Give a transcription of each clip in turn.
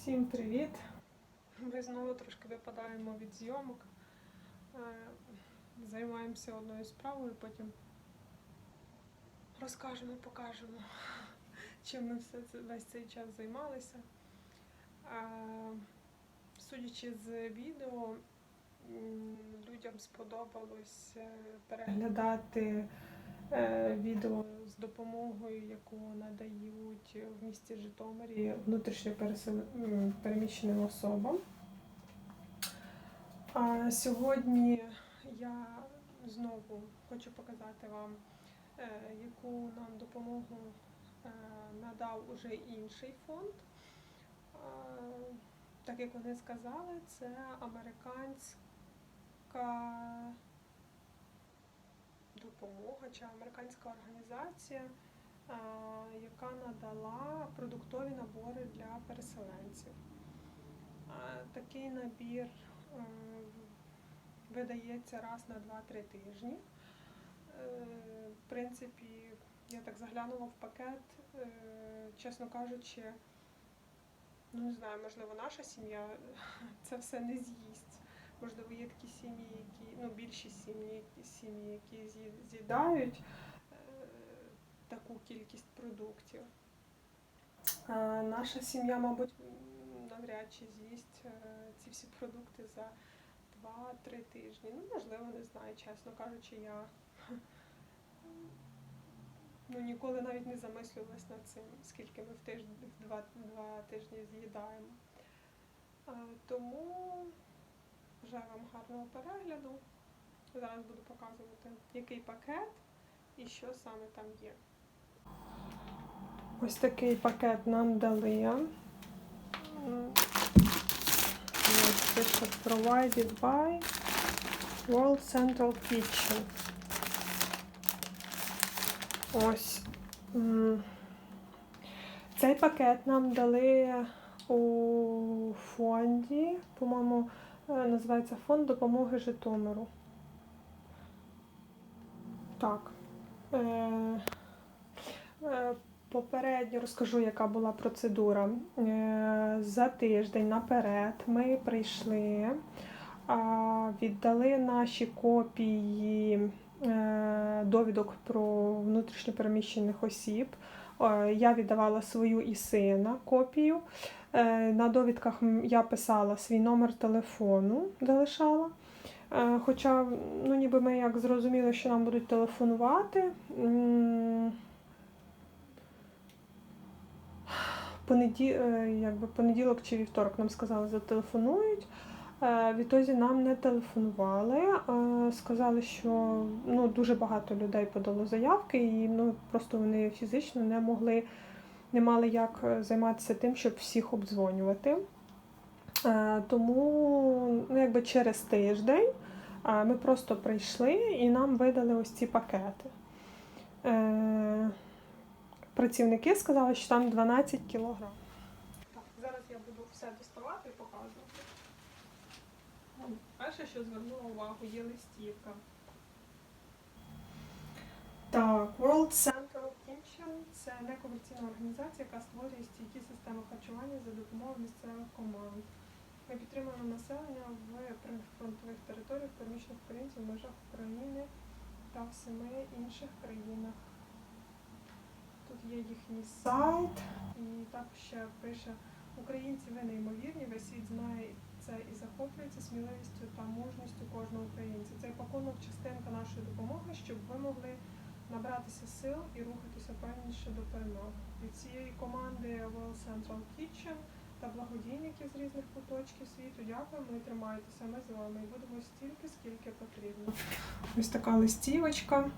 Всім привіт! Ми знову трошки випадаємо від зйомок. Е, Займаємося одною справою, потім розкажемо, покажемо, чим ми все весь цей час займалися. Судячи з відео, людям сподобалось е, переглядати відео з допомогою, яку надають в місті Житомирі внутрішньо переміщеним особам. А сьогодні я знову хочу показати вам, е, яку нам допомогу е, надав уже інший фонд. Е, Так як вони сказали, це американська допомога чи американська організація, яка надала продуктові набори для переселенців. Такий набір е, видається раз на 2-3 тижні. Е, В принципі, я так заглянула в пакет, е, чесно кажучи, ну не знаю, можливо, наша сім'я це все не з'їсть. Можливо, є такі сім'ї, які, ну, більшість сім'ї, сім'ї, які з'їдають е, таку кількість продуктів. Е, наша сім'я, мабуть, навряд чи з'їсть е, ці всі продукти за 2-3 тижні. Ну, можливо, не знаю, чесно кажучи, я ну, ніколи навіть не замислювалась над цим, скільки ми в тиждень, два, два тижні з'їдаємо. Тому бажаю вам гарного перегляду. Зараз буду показувати, який пакет і що саме там є. Ось такий пакет нам дали. Пише provided by World Central Kitchen. Ось. Цей пакет нам дали у фонді, по-моєму, називається Фонд допомоги Житомиру. Так. Е, е, Попередньо розкажу, яка була процедура. Е, За тиждень наперед ми прийшли, віддали наші копії е, довідок про внутрішньопереміщених осіб. Е, Я віддавала свою і сина копію. Е, На довідках я писала свій номер телефону, залишала. Е, Хоча, ну, ніби ми як зрозуміли, що нам будуть телефонувати. Понеді... е, якби понеділок чи вівторок нам сказали, зателефонують. Відтоді нам не телефонували. Сказали, що ну, дуже багато людей подало заявки, і ну, просто вони фізично не могли, не мали як е, займатися тим, щоб всіх обдзвонювати. Е, Тому ну, якби через тиждень е, ми просто прийшли і нам видали ось ці пакети. Працівники сказали, що там 12 кілограм. Зараз я буду все доставати і показувати. Перше, що звернула увагу, є листівка. Так, World Central Kitchen – це некомерційна організація, яка створює стійкі системи харчування за допомогою місцевих команд. Ми підтримуємо населення в прифронтових територіях переміщених українців в межах України та в семи інших країнах. Тут є їхній сайт, і також ще пише Українці ви неймовірні, весь світ знає це і захоплюється сміливістю та мужністю кожного українця. Цей пакунок частинка нашої допомоги, щоб ви могли набратися сил і рухатися певніше до перемоги. Від цієї команди World Central Kitchen та благодійників з різних куточків світу дякуємо і тримайтеся. Ми з вами і будемо стільки, скільки потрібно. Ось така листівочка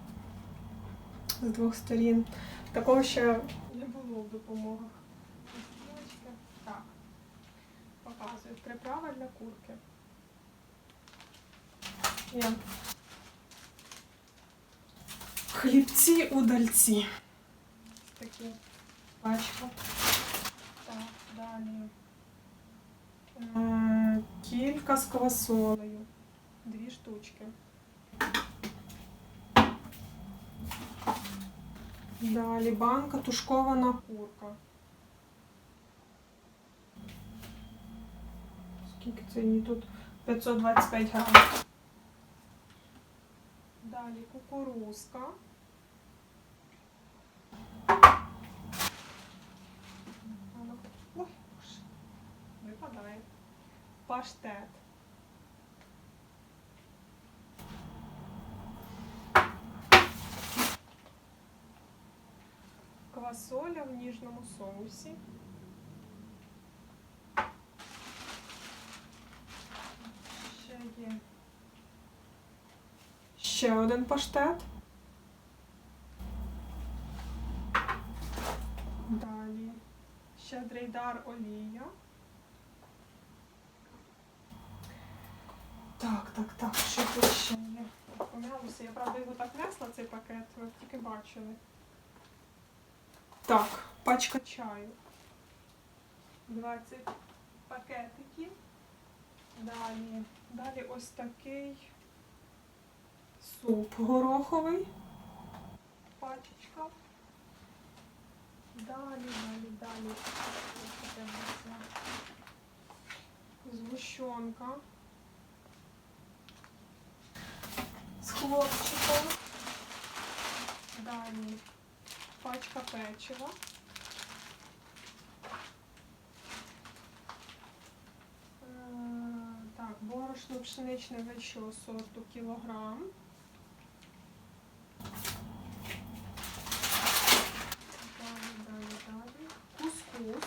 з двох сторін. Такого ще не було в допомогах. Листівочки. Так. Показую. Приправа для курки. Є. Хлібці удальці. Такі пачка. Так, далі. Е, Кілька з квасолею. Дві штучки. Далі банка тушкована курка. Скільки це її тут? 525 грамів. Далі кукурузка. Паштет. Квасоля в ніжному соусі. Ще є. Ще один паштет. Я правда його так несла, цей пакет, ви тільки бачили. Так, пачка чаю. 20 пакетиків. Далі. Далі ось такий суп гороховий. Пачечка. Далі, далі, далі. Згущенка. З хлопчиком. Далі пачка печива. Е, Так, борошно пшеничне вищого сорту кілограм. Далі, далі, далі. Кускус.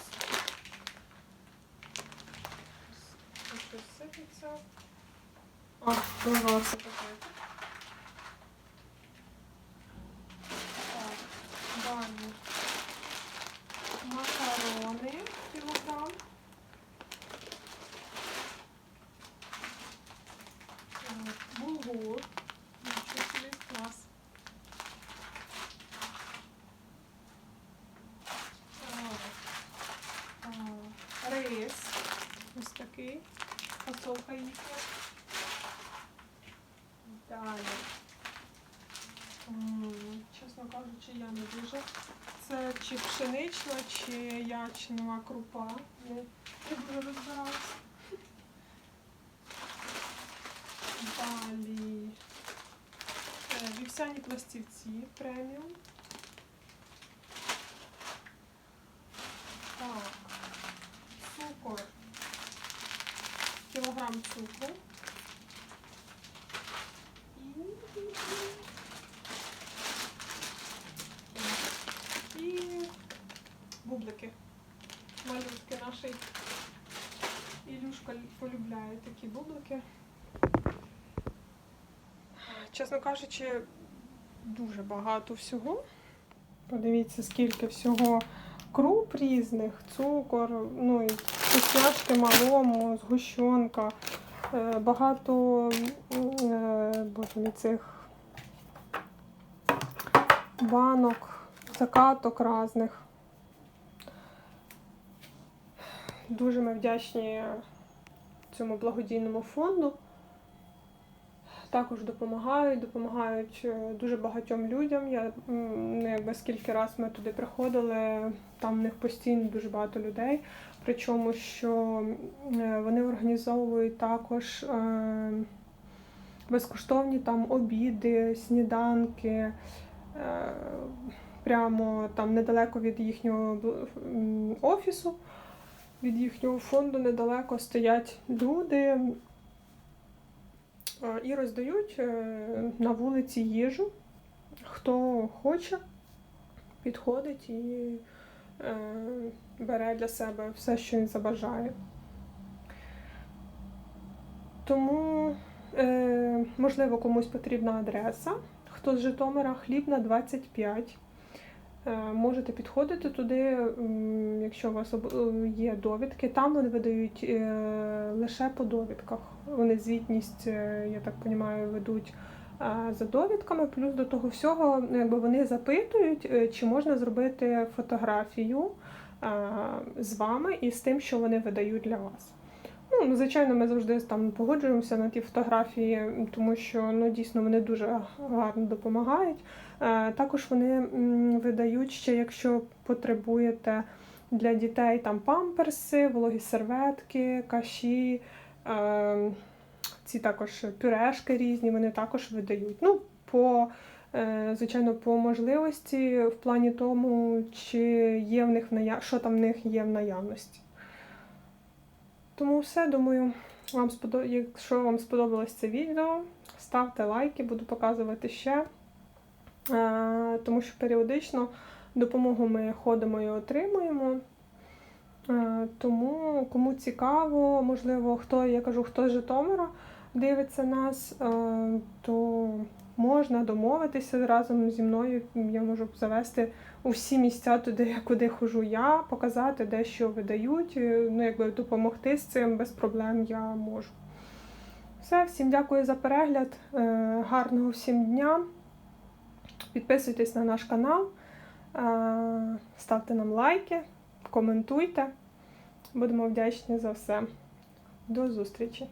Ось щось сипеться. А, прорвався пакетик. Так, далі. Макарони кілограм. Так, Булгур. Нічого собі клас. Так, так, Рис. Ось такий. Фасовка їхня. Далі. Чесно кажучи, я не дуже. Це чи пшенична, чи ячнева крупа. Не дуже розбиралася. Далі. Е, Вівсяні пластівці преміум. Так. Цукор. Кілограм цукру. І, бублики. Малютки наші. Ілюшка полюбляє такі бублики. Чесно кажучи, дуже багато всього. Подивіться, скільки всього круп різних, цукор, ну і вкусняшки малому, згущенка. Е, Багато е, боже мій, цих банок, закаток різних. Дуже ми вдячні цьому благодійному фонду. Також допомагають, допомагають е, дуже багатьом людям. Я якби скільки раз ми туди приходили, там в них постійно дуже багато людей. Причому, що е, вони організовують також е, безкоштовні там обіди, сніданки. Прямо там недалеко від їхнього офісу, від їхнього фонду недалеко стоять люди і роздають е, на вулиці їжу. Хто хоче, підходить і е, бере для себе все, що він забажає. Тому, е, можливо, комусь потрібна адреса. Хто з Житомира, хлібна 25. Е, Можете підходити туди, якщо у вас е, є довідки. Там вони видають е, лише по довідках. Вони звітність, я так розумію, ведуть за довідками. Плюс до того всього, ну, якби вони запитують, чи можна зробити фотографію з вами і з тим, що вони видають для вас. Ну, звичайно, ми завжди там погоджуємося на ті фотографії, тому що ну, дійсно вони дуже гарно допомагають. Е, Також вони видають ще, якщо потребуєте для дітей там памперси, вологі серветки, каші, Е, ці також пюрешки різні, вони також видають. Ну, по, е, звичайно, по можливості в плані тому, чи є в них що там в них є в наявності. Тому все, думаю, вам сподоб... якщо вам сподобалось це відео, ставте лайки, буду показувати ще. Е, тому що періодично допомогу ми ходимо і отримуємо. Е, Тому кому цікаво, можливо, хто, я кажу, хто з Житомира дивиться нас, е, то можна домовитися разом зі мною. Я можу завести у всі місця туди, куди хожу я, показати, де що видають. Ну, якби допомогти з цим без проблем я можу. Все, всім дякую за перегляд. Гарного всім дня. Підписуйтесь на наш канал, е, ставте нам лайки, коментуйте. Будемо вдячні за все. До зустрічі!